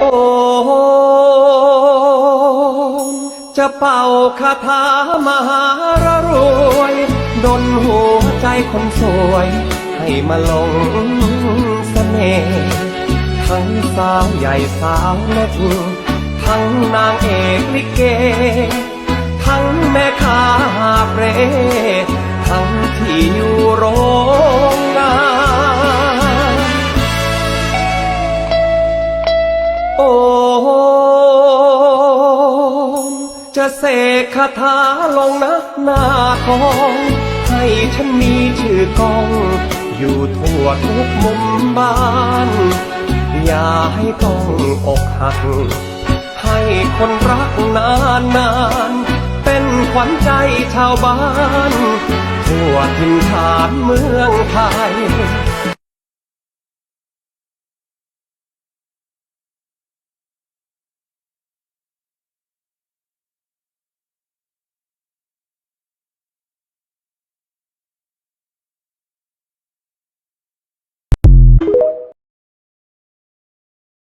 โอ้จะเป่าคาถามหารรวยดนหัวใจคนสวย ให้มาลงเสน่ห์ทั้งสาวใหญ่สาวเล็กทั้งนางเอกลิเก ทั้งแม่ค้าหาเร่ทั้งที่อยู่โรง ม จะเสกคาถาลงนะหน้าทอง ให้ฉันมีชื่อกอง อยู่ทั่วทุกมุมบ้าน อย่าให้ต้องอกหัก ให้คนรักนานนานเป็นขวัญใจชาวบ้าน ทั่วถิ่นฐานเมืองไทย